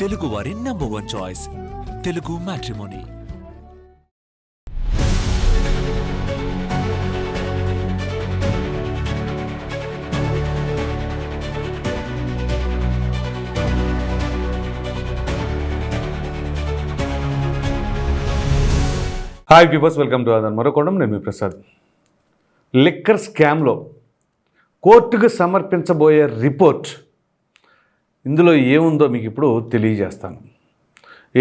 తెలుగు వారి number one choice Telugu matrimony hi peepers welcome to అదన్ మరొకడం నేను మీ ప్రసాద్ లిక్కర్ స్కామ్లో కోర్టుకు సమర్పించబోయే రిపోర్ట్ ఇందులో ఏముందో మీకు ఇప్పుడు తెలియజేస్తాను.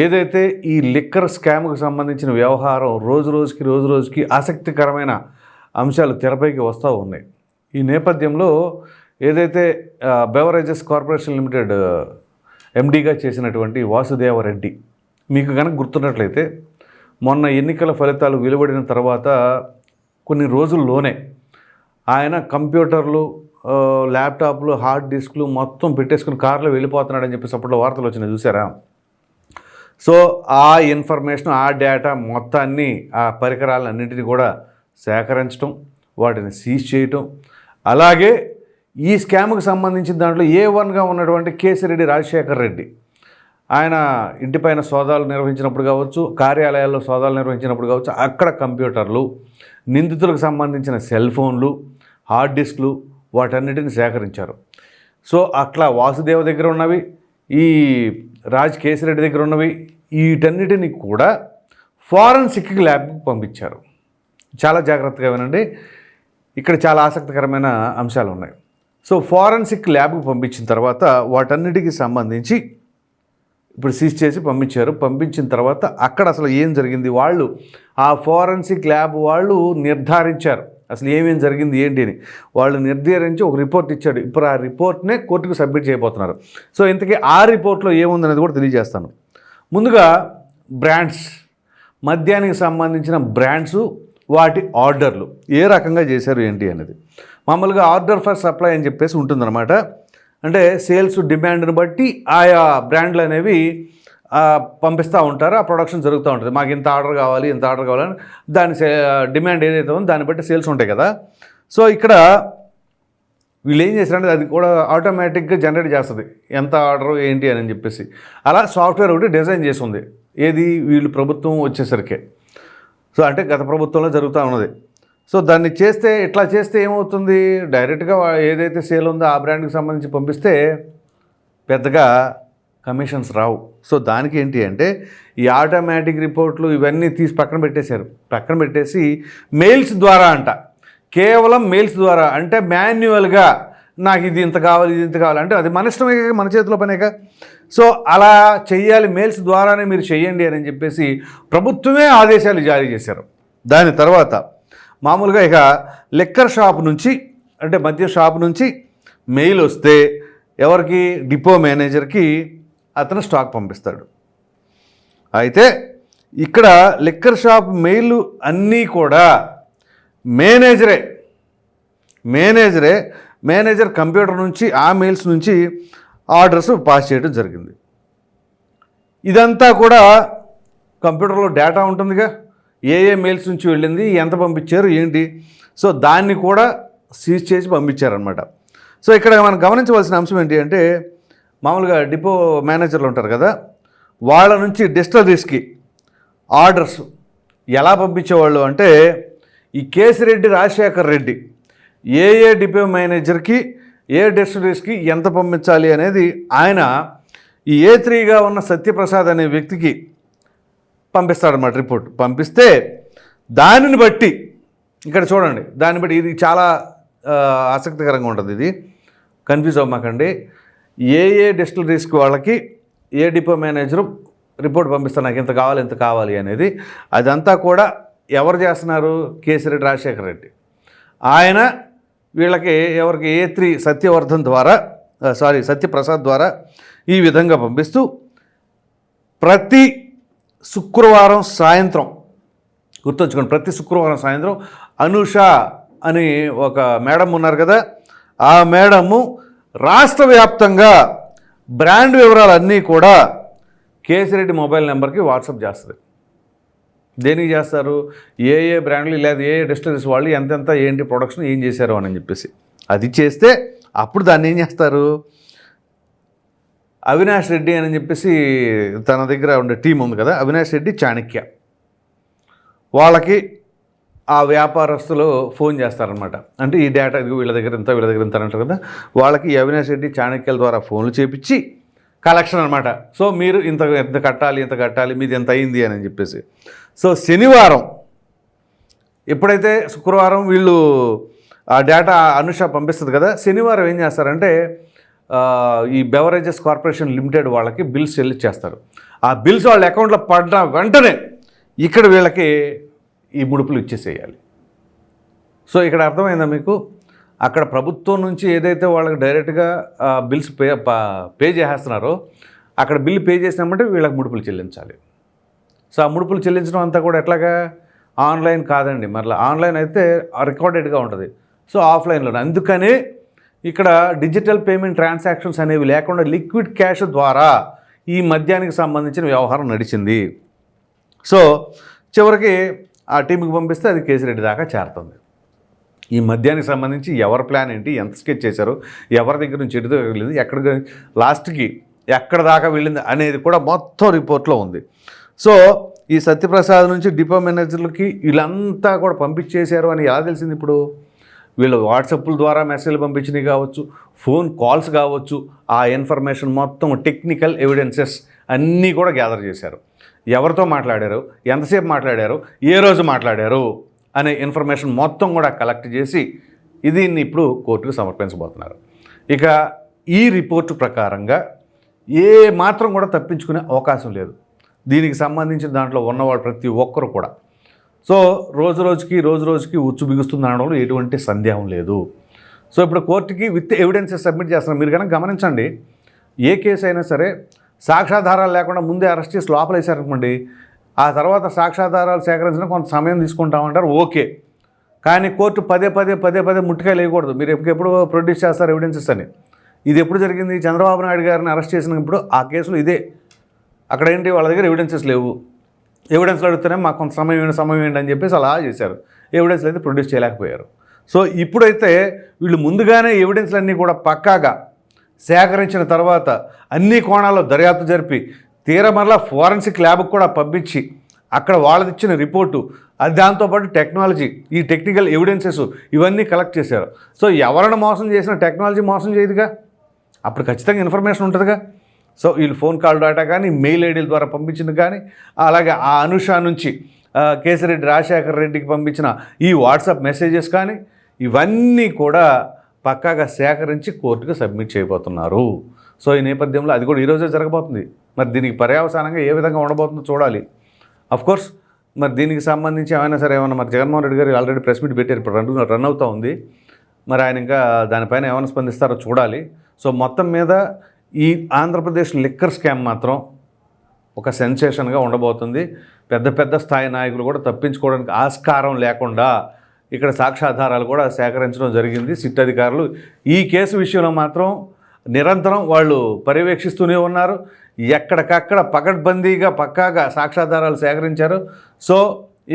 ఏదైతే ఈ లిక్కర్ స్కామ్కు సంబంధించిన వ్యవహారం రోజు రోజుకి రోజు రోజుకి ఆసక్తికరమైన అంశాలు తెరపైకి వస్తూ ఉన్నాయి. ఈ నేపథ్యంలో ఏదైతే బెవరేజెస్ కార్పొరేషన్ లిమిటెడ్ ఎండీగా చేసినటువంటి వాసుదేవరెడ్డి మీకు కనుక గుర్తున్నట్లయితే మొన్న ఎన్నికల ఫలితాలు వెలువడిన తర్వాత కొన్ని రోజుల్లోనే ఆయన కంప్యూటర్లు ల్యాప్టాప్లు హార్డ్ డిస్క్లు మొత్తం పెట్టేసుకుని కార్లో వెళ్ళిపోతున్నాడని చెప్పేసి అప్పట్లో వార్తలు వచ్చినాయి చూసారా సో ఆ ఇన్ఫర్మేషన్ ఆ డేటా మొత్తాన్ని ఆ పరికరాలన్నింటినీ కూడా సేకరించడం వాటిని సీజ్ చేయటం. అలాగే ఈ స్కామ్కి సంబంధించిన దాంట్లో ఏ వన్గా ఉన్నటువంటి కేసిరెడ్డి రాజశేఖర్ రెడ్డి. ఆయన ఇంటిపైన సోదాలు నిర్వహించినప్పుడు కావచ్చు కార్యాలయాల్లో సోదాలు నిర్వహించినప్పుడు కావచ్చు అక్కడ కంప్యూటర్లు నిందితులకు సంబంధించిన సెల్ ఫోన్లు హార్డ్ డిస్క్లు వాటన్నిటిని సేకరించారు. సో అట్లా వాసుదేవ దగ్గర ఉన్నవి ఈ రాజ్ కేసిరెడ్డి దగ్గర ఉన్నవి వీటన్నిటిని కూడా ఫారెన్సిక్ ల్యాబ్కి పంపించారు. చాలా జాగ్రత్తగా వినండి. ఇక్కడ చాలా ఆసక్తికరమైన అంశాలు ఉన్నాయి. సో ఫారెన్సిక్ ల్యాబ్కి పంపించిన తర్వాత వాటన్నిటికి సంబంధించి ఇప్పుడు సీజ్ చేసి పంపించారు. పంపించిన తర్వాత అక్కడ అసలు ఏం జరిగింది? వాళ్ళు ఆ ఫారెన్సిక్ ల్యాబ్ వాళ్ళు నిర్ధారించారు. అసలు ఏమేమి జరిగింది ఏంటి అని. వాళ్ళు నిర్ధారించి ఒక రిపోర్ట్ ఇచ్చాడు. ఇప్పుడు ఆ రిపోర్ట్నే కోర్టుకు సబ్మిట్ చేయబోతున్నారు. సో ఇంతకీ ఆ రిపోర్ట్లో ఏముందనేది కూడా తెలియజేస్తాను. ముందుగా బ్రాండ్స్. మద్యానికి సంబంధించిన బ్రాండ్స్ వాటి ఆర్డర్లు. ఏ రకంగా చేశారు ఏంటి అనేది. మామూలుగా ఆర్డర్ ఫర్ సప్లై అని చెప్పేసి ఉంటుందన్నమాట. అంటే సేల్స్ డిమాండ్ని బట్టి ఆయా బ్రాండ్లు అనేవి పంపిస్తూ ఉంటారు ఆ ప్రొడక్షన్ జరుగుతూ ఉంటుంది. మాకు ఇంత ఆర్డర్ కావాలి ఇంత ఆర్డర్ కావాలని దాని సే డిమాండ్ ఏదైతే ఉందో దాన్ని బట్టి సేల్స్ ఉంటాయి కదా. సో ఇక్కడ వీళ్ళు ఏం చేశారంటే అది కూడా ఆటోమేటిక్గా జనరేట్ చేస్తుంది. ఎంత ఆర్డర్ ఏంటి అని చెప్పేసి. అలా సాఫ్ట్వేర్ ఒకటి డిజైన్ చేసి ఉంది ఏది? వీళ్ళు ప్రభుత్వం వచ్చేసరికి. సో అంటే గత ప్రభుత్వంలో జరుగుతూ ఉన్నది. సో దాన్ని చేస్తే ఇట్లా చేస్తే ఏమవుతుంది? డైరెక్ట్గా ఏదైతే సేల్ ఉందో ఆ బ్రాండ్కి సంబంధించి పంపిస్తే పెద్దగా కమిషన్స్ రావు. సో దానికి ఏంటి అంటే ఈ ఆటోమేటిక్ రిపోర్ట్లు ఇవన్నీ తీసి పక్కన పెట్టేశారు. పక్కన పెట్టేసి మెయిల్స్ ద్వారా అంట. కేవలం మెయిల్స్ ద్వారా అంటే మాన్యువల్గా నాకు ఇది ఇంత కావాలి ఇది ఇంత కావాలి. అంటే అది మన ఇష్టమే మన చేతిలో పనేక. సో అలా చెయ్యాలి మెయిల్స్ ద్వారానే మీరు చేయండి అని చెప్పేసి ప్రభుత్వమే ఆదేశాలు జారీ చేశారు. దాని తర్వాత మామూలుగా ఇక లిక్కర్ షాప్ నుంచి అంటే మద్య షాప్ నుంచి మెయిల్ వస్తే ఎవరికి? డిపో మేనేజర్కి అతను స్టాక్ పంపిస్తాడు. అయితే ఇక్కడ లిక్కర్ షాప్ మెయిల్ అన్నీ కూడా మేనేజరే మేనేజరే మేనేజర్ కంప్యూటర్ నుంచి ఆ మెయిల్స్ నుంచి ఆర్డర్స్ పాస్ చేయడం జరిగింది. ఇదంతా కూడా కంప్యూటర్లో డేటా ఉంటుందిగా. ఏ ఏ మెయిల్స్ నుంచి వెళ్ళింది ఎంత పంపించారు ఏంటి? సో దాన్ని కూడా సీజ్ చేసి పంపించారనమాట సో ఇక్కడ మనం గమనించవలసిన అంశం ఏంటి అంటే మామూలుగా డిపో మేనేజర్లు ఉంటారు కదా వాళ్ళ నుంచి డిస్టరీస్కి ఆర్డర్స్ ఎలా పంపించేవాళ్ళు అంటే ఈ కేసిరెడ్డి రాజశేఖర్ రెడ్డి ఏ ఏ డిపో మేనేజర్కి ఏ డిస్టరీస్కి ఎంత పంపించాలి అనేది ఆయన ఈ ఏ త్రీగా ఉన్న సత్యప్రసాద్ అనే వ్యక్తికి పంపిస్తాడన్నమాట రిపోర్ట్. పంపిస్తే దానిని బట్టి ఇక్కడ చూడండి దాన్ని బట్టి ఇది చాలా ఆసక్తికరంగా ఉంటుంది ఇది. కన్ఫ్యూజ్ అవ్వమాకండి. ఏ ఏ డిస్టిలరీస్కి వాళ్ళకి ఏ డిపో మేనేజరు రిపోర్ట్ పంపిస్తారు నాకు ఇంత కావాలి ఇంత కావాలి అనేది అదంతా కూడా ఎవరు చేస్తున్నారు? కేసిరెడ్డి రాజశేఖర రెడ్డి. ఆయన వీళ్ళకి ఎవరికి ఏ త్రీ సత్యవర్ధన్ ద్వారా సారీ సత్యప్రసాద్ ద్వారా ఈ విధంగా పంపిస్తూ ప్రతి శుక్రవారం సాయంత్రం గుర్తుంచుకోండి ప్రతి శుక్రవారం సాయంత్రం అనుష అని ఒక మేడం ఉన్నారు కదా ఆ మేడము రాష్ట్ర వ్యాప్తంగా బ్రాండ్ వివరాలన్నీ కూడా కేసిరెడ్డి మొబైల్ నెంబర్కి వాట్సాప్ చేస్తుంది. దేనికి చేస్తారు? ఏ ఏ బ్రాండ్లు లేదా ఏ ఏ డిస్టరీస్ వాళ్ళు ఎంతెంత ఏంటి ప్రొడక్షన్ ఏం చేశారు అని చెప్పేసి. అది చేస్తే అప్పుడు దాన్ని ఏం చేస్తారు? అవినాష్ రెడ్డి అని చెప్పేసి తన దగ్గర ఉండే టీం ఉంది కదా అవినాష్ రెడ్డి చాణక్య. వాళ్ళకి ఆ వ్యాపారస్తులు ఫోన్ చేస్తారనమాట అంటే ఈ డేటా ఇదిగో వీళ్ళ దగ్గర ఇంత వీళ్ళ దగ్గర ఇంత అంటారు కదా. వాళ్ళకి అవినాష్ రెడ్డి చాణక్యాల ద్వారా ఫోన్లు చేపించి కలెక్షన్ అనమాట సో మీరు ఇంత ఎంత కట్టాలి ఇంత కట్టాలి మీది ఎంత అయింది అని చెప్పేసి. సో శనివారం ఎప్పుడైతే శుక్రవారం వీళ్ళు ఆ డేటా అనుష పంపిస్తుంది కదా శనివారం ఏం చేస్తారంటే ఈ బెవరేజెస్ కార్పొరేషన్ లిమిటెడ్ వాళ్ళకి బిల్స్ చెల్లించేస్తారు. ఆ బిల్స్ వాళ్ళ అకౌంట్లో పడిన వెంటనే ఇక్కడ వీళ్ళకి ఈ ముడుపులు ఇచ్చేసేయాలి. సో ఇక్కడ అర్థమైందా మీకు? అక్కడ ప్రభుత్వం నుంచి ఏదైతే వాళ్ళకి డైరెక్ట్గా బిల్స్ పే పే చేసేస్తున్నారో అక్కడ బిల్ పే చేసినామంటే వీళ్ళకి ముడుపులు చెల్లించాలి. సో ఆ ముడుపులు చెల్లించడం అంతా కూడా ఎట్లాగా? ఆన్లైన్ కాదండి. మరలా ఆన్లైన్ అయితే రికార్డెడ్గా ఉంటుంది. సో ఆఫ్లైన్లో అందుకనే ఇక్కడ డిజిటల్ పేమెంట్ ట్రాన్సాక్షన్స్ అనేవి లేకుండా లిక్విడ్ క్యాష్ ద్వారా ఈ మద్యానికి సంబంధించిన వ్యవహారం నడిచింది. సో చివరికి ఆ టీంకి పంపిస్తే అది కేసిరెడ్డి దాకా చేరుతుంది. ఈ మద్యానికి సంబంధించి ఎవరి ప్లాన్ ఏంటి ఎంత స్కెచ్ చేశారు ఎవరి దగ్గర నుంచి ఎటు వెళ్ళింది ఎక్కడ లాస్ట్కి ఎక్కడ దాకా వెళ్ళింది అనేది కూడా మొత్తం రిపోర్ట్లో ఉంది. సో ఈ సత్యప్రసాద్ నుంచి డిపో మేనేజర్లకి వీళ్ళంతా కూడా పంపించేశారు అని ఎలా తెలిసింది ఇప్పుడు? వీళ్ళు వాట్సాప్ల ద్వారా మెసేజ్లు పంపించినవి కావచ్చు ఫోన్ కాల్స్ కావచ్చు ఆ ఇన్ఫర్మేషన్ మొత్తం టెక్నికల్ ఎవిడెన్సెస్ అన్నీ కూడా గ్యాదర్ చేశారు. ఎవరితో మాట్లాడారు? ఎంతసేపు మాట్లాడారు? ఏ రోజు మాట్లాడారు? అనే ఇన్ఫర్మేషన్ మొత్తం కూడా కలెక్ట్ చేసి దీన్ని ఇప్పుడు కోర్టుకు సమర్పించబోతున్నారు. ఇక ఈ రిపోర్టు ప్రకారంగా ఏ మాత్రం కూడా తప్పించుకునే అవకాశం లేదు. దీనికి సంబంధించిన దాంట్లో ఉన్నవాళ్ళు ప్రతి ఒక్కరు కూడా. సో రోజు రోజుకి రోజు రోజుకి ఉచ్చు బిగుస్తుంది అనడంలో ఎటువంటి సందేహం లేదు. సో ఇప్పుడు కోర్టుకి విత్ ఎవిడెన్సెస్ సబ్మిట్ చేస్తున్నారు. మీరు కనుక గమనించండి ఏ కేసు అయినా సరే సాక్ష్యాధారాలు లేకుండా ముందే అరెస్ట్ చేసి లోపల వేశారనుకోండి ఆ తర్వాత సాక్ష్యాధారాలు సేకరించడం కొంత సమయం తీసుకుంటామంటారు ఓకే. కానీ కోర్టు పదే పదే పదే పదే ముట్టుకాయలు వేయకూడదు. మీరు ఎప్పుడు ప్రొడ్యూస్ చేస్తారు ఎవిడెన్సెస్ అని. ఇది ఎప్పుడు జరిగింది? చంద్రబాబు నాయుడు గారిని అరెస్ట్ చేసినప్పుడు ఆ కేసులో ఇదే. అక్కడ ఏంటి? వాళ్ళ దగ్గర ఎవిడెన్సెస్ లేవు. ఎవిడెన్స్లు అడిగితేనే మాకు కొంత సమయం ఏంటి సమయం ఏంటి అని చెప్పేసి అలా చేశారు. ఎవిడెన్స్లు అయితే ప్రొడ్యూస్ చేయలేకపోయారు. సో ఇప్పుడైతే వీళ్ళు ముందుగానే ఎవిడెన్స్లన్నీ కూడా పక్కాగా సేకరించిన తర్వాత అన్ని కోణాల్లో దర్యాప్తు జరిపి తీర మరలా ఫోరెన్సిక్ ల్యాబ్కి కూడా పంపించి అక్కడ వాళ్ళది ఇచ్చిన రిపోర్టు అది దాంతోపాటు టెక్నాలజీ ఈ టెక్నికల్ ఎవిడెన్సెస్ ఇవన్నీ కలెక్ట్ చేశారు. సో ఎవరైనా మోసం చేసిన టెక్నాలజీ మోసం చేయదుగా? అప్పుడు ఖచ్చితంగా ఇన్ఫర్మేషన్ ఉంటుందిగా? సో వీళ్ళు ఫోన్ కాల్ డేటా కానీ మెయిల్ ఐడీల ద్వారా పంపించింది కానీ అలాగే ఆ అనుష నుంచి కేసిరెడ్డి రాజశేఖర రెడ్డికి పంపించిన ఈ వాట్సాప్ మెసేజెస్ కానీ ఇవన్నీ కూడా పక్కాగా సేకరించి కోర్టుకు సబ్మిట్ చేయబోతున్నారు. సో ఈ నేపథ్యంలో అది కూడా ఈరోజే జరగబోతుంది. మరి దీనికి పర్యావసానంగా ఏ విధంగా ఉండబోతుందో చూడాలి. కోర్స్ మరి దీనికి సంబంధించి ఏమైనా సరే ఏమైనా మరి జగన్మోహన్ రెడ్డి గారు ఆల్రెడీ ప్రెస్ మీట్ పెట్టారు. ఇప్పుడు రన్ రన్ అవుతూ ఉంది. మరి ఆయన ఇంకా దానిపైన ఏమైనా స్పందిస్తారో చూడాలి. సో మొత్తం మీద ఈ ఆంధ్రప్రదేశ్ లిక్కర్ స్కామ్ మాత్రం ఒక సెన్సేషన్గా ఉండబోతుంది. పెద్ద పెద్ద స్థాయి నాయకులు కూడా తప్పించుకోవడానికి ఆస్కారం లేకుండా ఇక్కడ సాక్ష్యాధారాలు కూడా సేకరించడం జరిగింది. సిట్ అధికారులు ఈ కేసు విషయంలో మాత్రం నిరంతరం వాళ్ళు పర్యవేక్షిస్తూనే ఉన్నారు. ఎక్కడికక్కడ పకడ్బందీగా పక్కాగా సాక్ష్యాధారాలు సేకరించారు. సో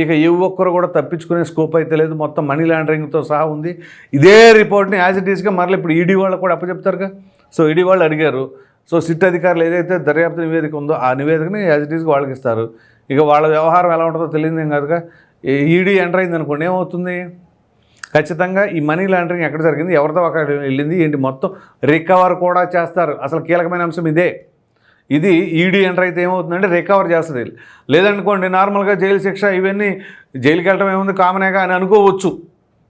ఇక ఏ ఒక్కరు కూడా తప్పించుకునే స్కోప్ అయితే లేదు. మొత్తం మనీ లాండరింగ్తో సహా ఉంది. ఇదే రిపోర్ట్ని యాజ్ ఇట్ ఈస్గా మరలా ఇప్పుడు ఈడీ వాళ్ళు కూడా అప్పచెప్తారుగా. సో ఈడీ వాళ్ళు అడిగారు. సో సిట్ అధికారులు ఏదైతే దర్యాప్తు నివేదిక ఉందో ఆ నివేదికని యాజ్ ఇట్ ఈస్గా వాళ్ళకి ఇస్తారు ఇక వాళ్ళ వ్యవహారం ఎలా ఉంటుందో తెలియదు ఏం కాదుగా. ఈడీ ఎంటర్ అయింది అనుకోండి ఏమవుతుంది? ఖచ్చితంగా ఈ మనీ లాండరింగ్ ఎక్కడ జరిగింది? ఎవరితో ఒక వెళ్ళింది. ఏంటి? మొత్తం రికవర్ కూడా చేస్తారు. అసలు కీలకమైన అంశం ఇదే. ఇది ఈడీ ఎంటర్ అయితే ఏమవుతుందంటే రికవర్ చేస్తుంది. లేదనుకోండి నార్మల్గా జైలు శిక్ష ఇవన్నీ జైలుకి వెళ్ళడం ఏముంది? కామనేగా అని అనుకోవచ్చు.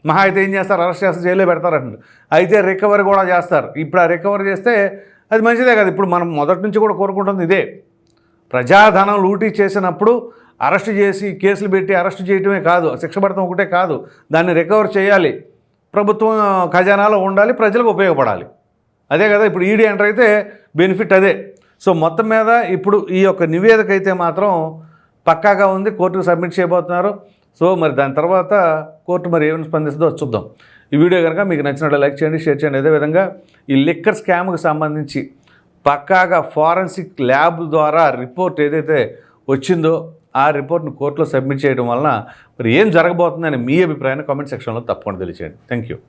మహా అయితే ఏం చేస్తారు? అరెస్ట్ చేస్తే జైల్లో పెడతారంట అయితే రికవరీ కూడా చేస్తారు. ఇప్పుడు ఆ రికవర్ చేస్తే అది మంచిదే కదా. ఇప్పుడు మనం మొదటి నుంచి కూడా కోరుకుంటుంది ఇదే. ప్రజాధనం లూటీ చేసినప్పుడు అరెస్ట్ చేసి కేసులు పెట్టి అరెస్ట్ చేయటమే కాదు శిక్ష పడటం ఒకటే కాదు దాన్ని రికవర్ చేయాలి. ప్రభుత్వం ఖజానాలో ఉండాలి ప్రజలకు ఉపయోగపడాలి. అదే కదా ఇప్పుడు ఈడీ ఎంటర్ అయితే బెనిఫిట్ అదే. సో మొత్తం మీద ఇప్పుడు ఈ యొక్క నివేదిక అయితే మాత్రం పక్కాగా ఉంది కోర్టుకు సబ్మిట్ చేయబోతున్నారు. సో మరి దాని తర్వాత కోర్టు మరి ఏమైనా స్పందిస్తుందో చూద్దాం. ఈ వీడియో కనుక మీకు నచ్చినట్లు లైక్ చేయండి షేర్ చేయండి. అదేవిధంగా ఈ లిక్కర్ స్కామ్కి సంబంధించి పక్కాగా ఫారెన్సిక్ ల్యాబ్ ద్వారా రిపోర్ట్ ఏదైతే వచ్చిందో ఆ రిపోర్ట్ను కోర్టులో సబ్మిట్ చేయడం వలన మరి ఏం జరగబోతుందని మీ అభిప్రాయాన్ని కామెంట్ సెక్షన్లో తప్పకుండా తెలియచేయండి. Thank you